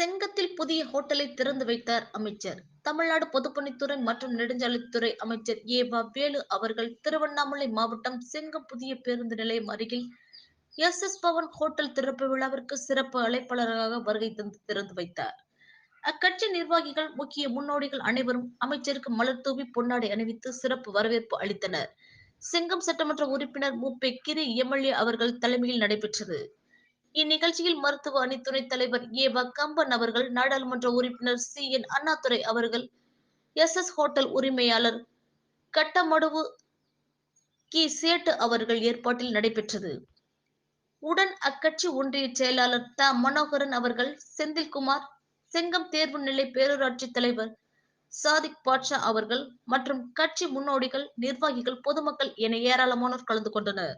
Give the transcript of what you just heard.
செங்கத்தில் புதிய ஹோட்டலை திறந்து வைத்தார் அமைச்சர். தமிழ்நாடு பொதுப்பணித்துறை மற்றும் நெடுஞ்சாலைத்துறை அமைச்சர் ஏவா வேலு அவர்கள் திருவண்ணாமலை மாவட்டம் செங்கம் புதிய பேருந்து நிலையம் அருகில் எஸ் எஸ் பவன் ஹோட்டல் திறப்பு விழாவிற்கு சிறப்பு அழைப்பாளராக வருகை தந்து திறந்து வைத்தார். அக்கட்சி நிர்வாகிகள் முக்கிய முன்னோடிகள் அனைவரும் அமைச்சருக்கு மலர் தூவி பொன்னாடை அணிவித்து சிறப்பு வரவேற்பு அளித்தனர். செங்கம் சட்டமன்ற உறுப்பினர் மூப்பே கிரி எம்எல்ஏ அவர்கள் தலைமையில் நடைபெற்றது. இந்நிகழ்ச்சியில் மருத்துவ அணித்துறை தலைவர் தலைவர் வ கம்பன் அவர்கள் நாடாளுமன்ற உறுப்பினர் சி என் அண்ணாதுரை அவர்கள் எஸ் எஸ் ஹோட்டல் உரிமையாளர் கட்டமடுவு கி. சேட்டு அவர்கள் ஏற்பாட்டில் நடைபெற்றது. உடன் அக்கட்சி ஒன்றிய செயலாளர் த. மனோகரன் அவர்கள் செந்தில்குமார் செங்கம் தேர்வு நிலை பேரூராட்சி தலைவர் சாதிக் பாட்ஷா அவர்கள் மற்றும் கட்சி முன்னோடிகள் நிர்வாகிகள் பொதுமக்கள் என ஏராளமானோர் கலந்து கொண்டனர்.